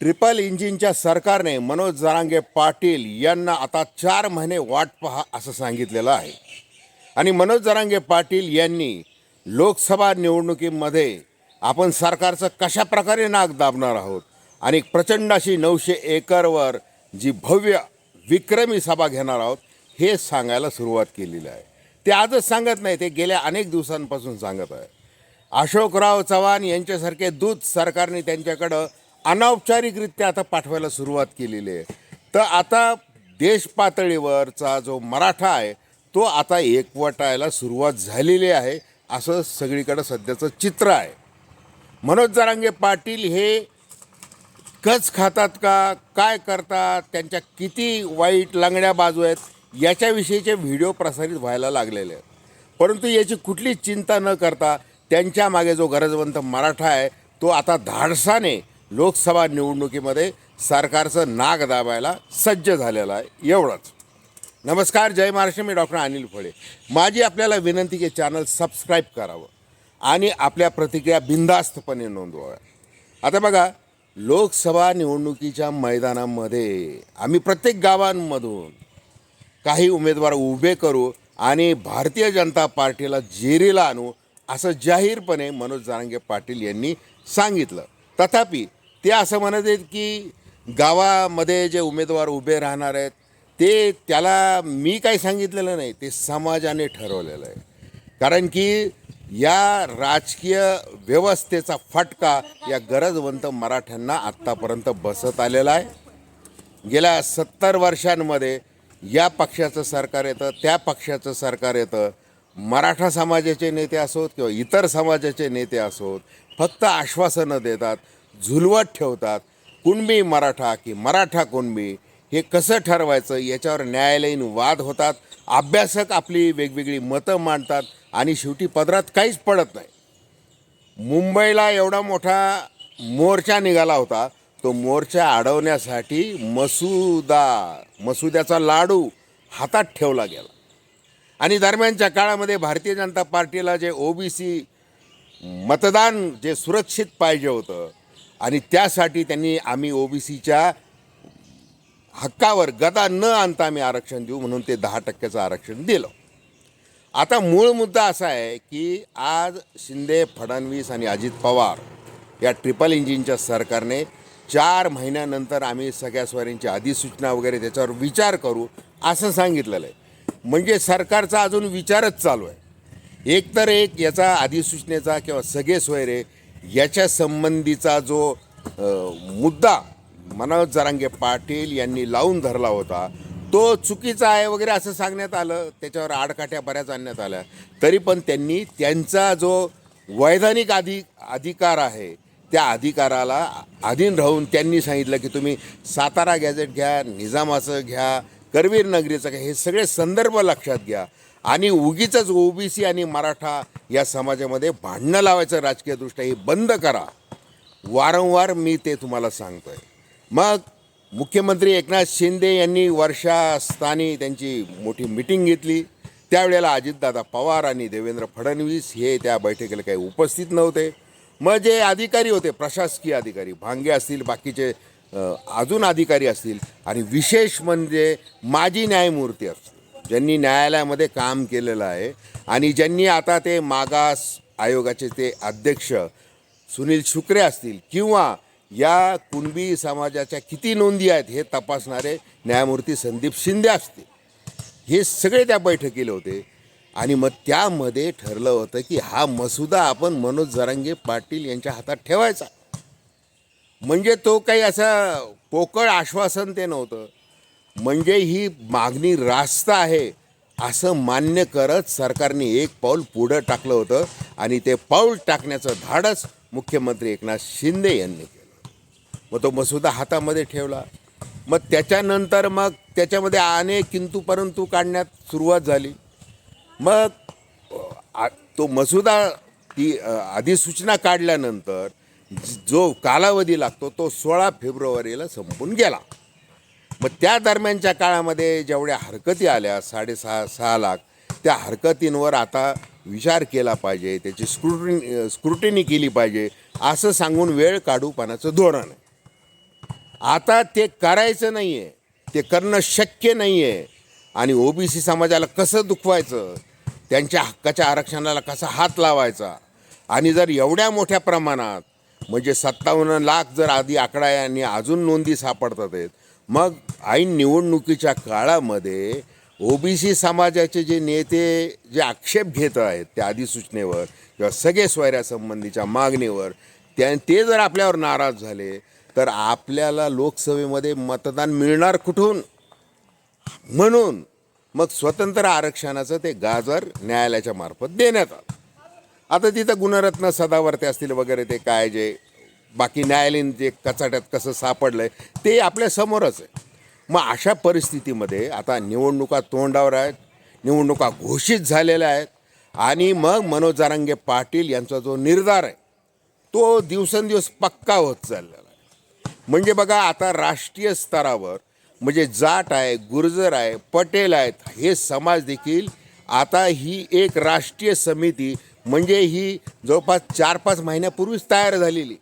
Triple इंजिनच्या सरकारने मनोज जरांगे पाटील यांना आता चार महिने वाट पहा असं सांगितलेलं आहे. आणि मनोज जरांगे पाटील यांनी लोकसभा निवडणुकीमध्ये आपण सरकारचं कशा प्रकारे नाक दाबणार आहोत? आणि प्रचंड अशी नऊशे एकरवर जी भव्य विक्रमी सभा घेणार आहोत हे सांगायला सुरुवात केलेली आहे. ते आजच सांगत नाही ते गेल्या अनेक दिवसांपासून सांगत आहे. अशोकराव चव्हाण यांच्यासारखे दूत सरकारने त्यांच्याकडं अनौपचारिकरित्या आता पाठवायला सुरुवात केलेली आहे. तर आता देश पातळीवरचा जो मराठा आहे तो आता एकवटायला सुरुवात झालेली आहे असं सगळीकडं सध्याचं चित्र आहे. मनोज जरांगे पाटील हे कच खातात का काय करतात त्यांच्या किती वाईट लांगड्या बाजू आहेत याच्याविषयीचे व्हिडिओ प्रसारित व्हायला लागलेले आहेत. परंतु याची कुठलीच चिंता न करता त्यांच्या मागे जो गरजवंत मराठा आहे तो आता धाडसाने लोकसभा निवडणुकीमध्ये सरकारचं नाग दाबायला सज्ज झालेलं आहे. एवढंच. नमस्कार जय महाराष्ट्र. मी डॉक्टर अनिल फळे. माझी आपल्याला विनंती की चॅनल सबस्क्राईब करावं आणि आपल्या प्रतिक्रिया बिनधास्तपणे नोंदवाव्या. आता बघा लोकसभा निवडणुकीच्या मैदानामध्ये आम्ही प्रत्येक गावांमधून काही उमेदवार उभे करू आणि भारतीय जनता पार्टीला जेरीला आणू असं जाहीरपणे मनोज जारंगे पाटील यांनी सांगितलं. तथापि ते असं म्हणत आहेत की गावामध्ये जे उमेदवार उभे राहणार आहेत ते त्याला मी काही सांगितलेलं नाही ते समाजाने ठरवलेलं आहे. कारण की या राजकीय व्यवस्थेचा फटका या गरजवंत मराठ्यांना आत्तापर्यंत बसत आलेला आहे. गेल्या सत्तर वर्षांमध्ये या पक्षाचं सरकार येतं त्या पक्षाचं सरकार येतं. मराठा समाजाचे नेते असोत किंवा इतर समाजाचे नेते असोत फक्त आश्वासनं देतात. झुलवत ठेवतात कुणबी मराठा की मराठा कुणबी हे कसं ठरवायचं याच्यावर न्यायालयीन वाद होतात अभ्यासक आपली वेगवेगळी मतं मांडतात आणि शेवटी पदरात काहीच पडत नाही. मुंबईला एवढा मोठा मोर्चा निघाला होता तो मोर्चा अडवण्यासाठी मसुदा मसुद्याचा लाडू हातात ठेवला गेला. आणि दरम्यानच्या काळामध्ये भारतीय जनता पार्टीला जे ओबीसी मतदान जे सुरक्षित पाहिजे होतं आणि त्यासाठी त्यांनी आम्ही ओबीसीच्या हक्कावर गदा न आणता आम्ही आरक्षण देऊ म्हणून ते दहा टक्क्याचं आरक्षण दिलं. आता मूळ मुद्दा असा आहे की आज शिंदे फडणवीस आणि अजित पवार या ट्रिपल इंजिनच्या सरकारने चार महिन्यानंतर आम्ही सगळ्या स्वारींची अधिसूचना वगैरे त्याच्यावर विचार करू असं सांगितलेलं आहे. म्हणजे सरकारचा अजून विचारच चालू आहे. एक तर एक याचा अधिसूचनेचा किंवा सगळे सोयरे याच्या संबंधीचा जो मुद्दा मनोज जरांगे पाटील यांनी लावून धरला होता तो चुकीचा आहे वगैरे असं सांगण्यात आलं. त्याच्यावर आडकाठ्या बऱ्याच आणण्यात आल्या. तरी पण त्यांनी त्यांचा जो वैधानिक अधि अधिकार आहे त्या अधिकाराला अधीन राहून त्यांनी सांगितलं की तुम्ही सातारा गॅझेट घ्या निजामाचं घ्या करवीर नगरीचं घ्या हे सगळे संदर्भ लक्षात घ्या. आणि उगीच ओबीसी आणि मराठा या समाजामध्ये भांडणं लावायचं राजकीयदृष्ट्या हे बंद करा. वारंवार मी ते तुम्हाला सांगतो आहे मग मुख्यमंत्री एकनाथ शिंदे यांनी वर्षास्थानी त्यांची मोठी मिटिंग घेतली. त्यावेळेला अजितदादा पवार आणि देवेंद्र फडणवीस हे त्या बैठकीला काही उपस्थित नव्हते. मग जे अधिकारी होते प्रशासकीय अधिकारी भांगे असतील बाकीचे अजून अधिकारी असतील आणि विशेष म्हणजे माजी न्यायमूर्ती असतील. ज्यांनी न्यायालयामध्ये काम केलेलं आहे आणि ज्यांनी आता ते मागास आयोगाचे ते अध्यक्ष सुनील शुक्रे असतील किंवा या कुणबी समाजाच्या किती नोंदी आहेत हे तपासणारे न्यायमूर्ती संदीप शिंदे असतील. हे सगळे त्या बैठकीला होते. आणि मग त्यामध्ये ठरलं होतं की हा मसुदा आपण मनोज जरांगे पाटील यांच्या हातात ठेवायचा. म्हणजे तो काही असा पोकळ आश्वासन ते नव्हतं. म्हणजे ही मागणी रास्त आहे असं मान्य करत सरकारने एक पाऊल पुढं टाकलं होतं आणि ते पाऊल टाकण्याचं धाडस मुख्यमंत्री एकनाथ शिंदे यांनी केलं. मग तो मसुदा हातामध्ये ठेवला. मग त्याच्यानंतर मग त्याच्यामध्ये अनेक किंतू परंतु काढण्यात सुरुवात झाली. मग तो मसुदा ती अधिसूचना काढल्यानंतर जो कालावधी लागतो तो सोळा फेब्रुवारीला संपून गेला. मग त्या दरम्यानच्या काळामध्ये जेवढ्या हरकती आल्या साडेसहा सहा लाख त्या हरकतींवर आता विचार केला पाहिजे त्याची स्क्रुटिनी स्क्रुटिनी केली पाहिजे असं सांगून वेळ काढूपणाचं धोरण आहे. आता ते करायचं नाही आहे ते करणं शक्य नाही आहे आणि ओबीसी समाजाला कसं दुखवायचं? त्यांच्या हक्काच्या आरक्षणाला कसा हात लावायचा? आणि जर एवढ्या मोठ्या प्रमाणात म्हणजे सत्तावन्न लाख जर आधी आकडा आहे आणि अजून नोंदी सापडतात आहेत मग ऐन निवडणुकीच्या काळामध्ये ओबीसी समाजाचे जे नेते जे आक्षेप घेत आहेत त्या अधिसूचनेवर किंवा सगळे सोयऱ्यासंबंधीच्या मागणीवर त्या ते जर आपल्यावर नाराज झाले तर आपल्याला लोकसभेमध्ये मतदान मिळणार कुठून? म्हणून मग स्वतंत्र आरक्षणाचं ते गाजर न्यायालयाच्या मार्फत देण्यात आलं. आता तिथं गुणरत्न सदावर्ते असतील वगैरे ते काय जे बाकी न्यायालयीन जे कचाट्यात कसं सापडलं आहे ते आपल्या समोरच आहे. मग अशा परिस्थितीमध्ये आता निवडणुका तोंडावर आहेत निवडणुका घोषित झालेल्या आहेत आणि मग मनोज जारंगे पाटील यांचा जो निर्धार आहे तो दिवसेंदिवस पक्का होत चाललेला आहे. म्हणजे बघा आता राष्ट्रीय स्तरावर म्हणजे जाट आहे गुर्जर आहे पटेल आहेत हे समाज देखील आता ही एक राष्ट्रीय समिती म्हणजे ही जवळपास चार पाच महिन्यापूर्वीच तयार झालेली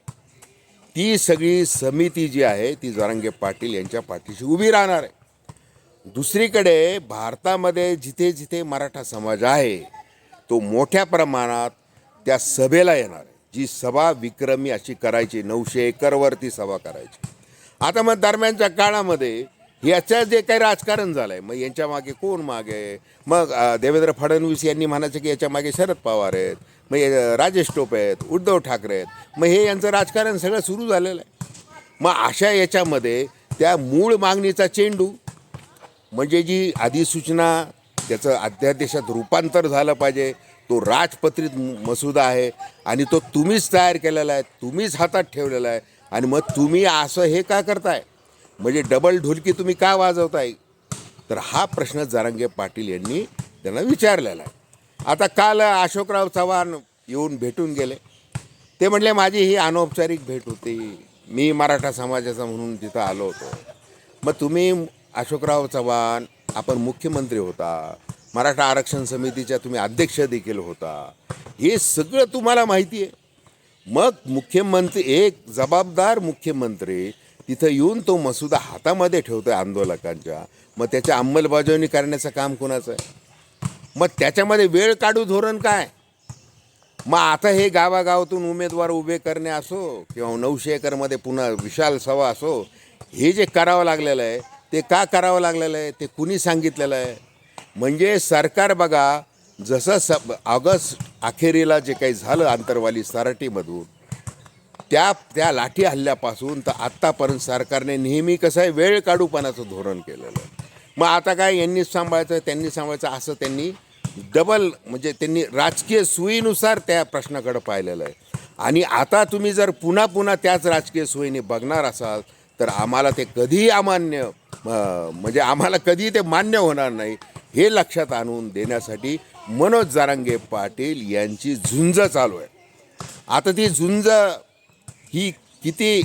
ती सगळी समिती जी आहे ती जरांगे पाटील यांच्या पाठीशी उभी राहणार आहे. दुसरीकडे भारतामध्ये जिथे जिथे मराठा समाज आहे तो मोठ्या प्रमाणात त्या सभेला येणार आहे. जी सभा विक्रमी अशी करायची नऊशे एकरवरती सभा करायची. आता मग दरम्यानच्या काळामध्ये याचं जे काही राजकारण झालं आहे मग यांच्या मागे कोण मागे? मग देवेंद्र फडणवीस यांनी म्हणायचं की याच्या मागे शरद पवार आहेत मग राजेश टोपे आहेत उद्धव ठाकरे आहेत मग हे यांचं राजकारण सगळं सुरू झालेलं आहे. मग अशा याच्यामध्ये त्या मूळ मागणीचा चेंडू म्हणजे जी अधिसूचना त्याचं अध्यादेशात रूपांतर झालं पाहिजे तो राजपत्रित म- मसुदा आहे आणि तो तुम्हीच तयार केलेला आहे तुम्हीच हातात ठेवलेला आहे आणि मग तुम्ही असं हे का करताय? म्हणजे डबल ढोलकी तुम्ही का वाजवताय? तर हा प्रश्न जारंगे पाटील यांनी त्यांना विचारलेला आहे. आता काल अशोकराव चव्हाण येऊन भेटून गेले. ते म्हणले माझी ही अनौपचारिक भेट होती. मी मराठा समाजाचा म्हणून तिथं आलो होतो. मग तुम्ही अशोकराव चव्हाण आपण मुख्यमंत्री होता. मराठा आरक्षण समितीच्या तुम्ही अध्यक्ष देखील होता. हे सगळं तुम्हाला माहिती आहे. मग मुख्यमंत्री एक जबाबदार मुख्यमंत्री तिथं येऊन तो मसुदा हातामध्ये ठेवतो आहे आंदोलकांच्या. मग त्याच्या अंमलबजावणी करण्याचं काम कोणाचं आहे? मग त्याच्यामध्ये वेळ काढू धोरण काय? मग आता हे गावागावातून उमेदवार उभे करणे असो किंवा नऊशे एकरमध्ये पुन्हा विशाल सभा असो हे जे करावं लागलेलं आहे ते का करावं लागलेलं आहे ते कुणी सांगितलेलं आहे? म्हणजे सरकार बघा जसं स ऑगस्ट अखेरीला जे काही झालं आंतरवाली सराटीमधून त्या त्या लाठी हल्ल्यापासून तर आत्तापर्यंत सरकारने नेहमी कसं आहे वेळ काढूपणाचं धोरण केलेलं आहे. मग आता काय यांनीच सांभाळायचं त्यांनी सांभाळायचं असं त्यांनी डबल म्हणजे त्यांनी राजकीय सुईनुसार त्या प्रश्नाकडे पाहिलेलं आहे. आणि आता तुम्ही जर पुन्हा पुन्हा त्याच राजकीय सोयीने बघणार असाल तर आम्हाला ते कधीही अमान्य म्हणजे आम्हाला कधीही ते मान्य होणार नाही हे लक्षात आणून देण्यासाठी मनोज जारांगे पाटील यांची झुंज चालू आहे. आता ती झुंज ही किती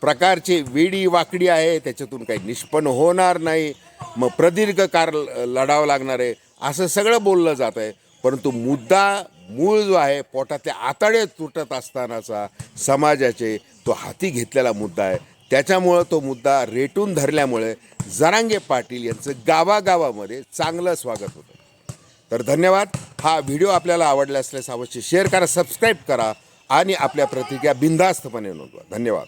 प्रकारची वेडी वाकडी आहे त्याच्यातून काही निष्पन्न होणार नाही. मग प्रदीर्घ कार लढावं लागणार आहे. असं सगळं बोललं जात आहे. परंतु मुद्दा मूळ जो आहे पोटातले आतडे तुटत असतानाचा समाजाचे तो हाती घेतलेला मुद्दा आहे. त्याच्यामुळं तो मुद्दा रेटून धरल्यामुळे जरांगे पाटील यांचं गावागावामध्ये चांगलं स्वागत होतं. तर धन्यवाद. हा व्हिडिओ आपल्याला आवडला असल्यास अवश्य शेअर करा सबस्क्राईब करा आणि आपल्या प्रतिक्रिया बिनधास्तपणे नोंदवा. धन्यवाद.